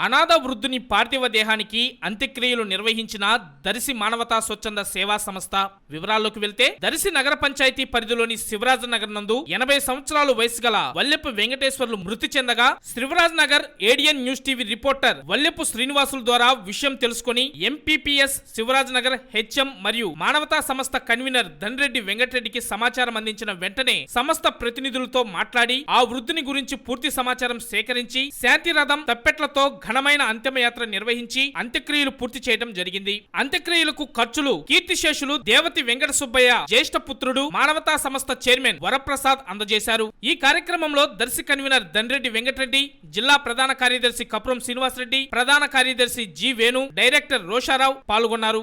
అనాథ వృద్ధుని పార్థివ దేహానికి అంత్యక్రియలు నిర్వహించిన దరిసి మానవతా స్వచ్ఛంద సేవా సంస్థ వివరాల్లోకి వెళ్తే దరిసి నగర పంచాయతీ పరిధిలోని శివరాజ్ నగర్ నందు ఎనభై సంవత్సరాలు వయసు గల వల్లెపు వెంకటేశ్వర్లు మృతి చెందగా Shivaraj Nagar ADN news TV reporter Vallepu శ్రీనివాసుల ద్వారా విషయం తెలుసుకుని ఎంపీపీఎస్ శివరాజ్ నగర్ హెచ్ఎం మరియు మానవతా సంస్థ కన్వీనర్ ధన్రెడ్డి వెంకటరెడ్డికి సమాచారం అందించిన వెంటనే సంస్థ ప్రతినిధులతో మాట్లాడి ఆ వృద్ధుని గురించి పూర్తి సమాచారం సేకరించి శాంతిరథం తప్పెట్లతో ఘనమైన అంతిమయాత్ర నిర్వహించి అంత్యక్రియలు పూర్తి చేయడం జరిగింది. అంత్యక్రియలకు ఖర్చులు కీర్తిశేషులు దేవతి వెంకట సుబ్బయ్య జ్యేష్ఠ పుత్రుడు మానవతా సంస్థ చైర్మన్ వరప్రసాద్ అందజేశారు. ఈ కార్యక్రమంలో దర్శి కన్వీనర్ దన్రెడ్డి వెంకటరెడ్డి జిల్లా ప్రధాన కార్యదర్శి కప్రం శ్రీనివాసరెడ్డి ప్రధాన కార్యదర్శి జి వేణు డైరెక్టర్ రోషారావు పాల్గొన్నారు.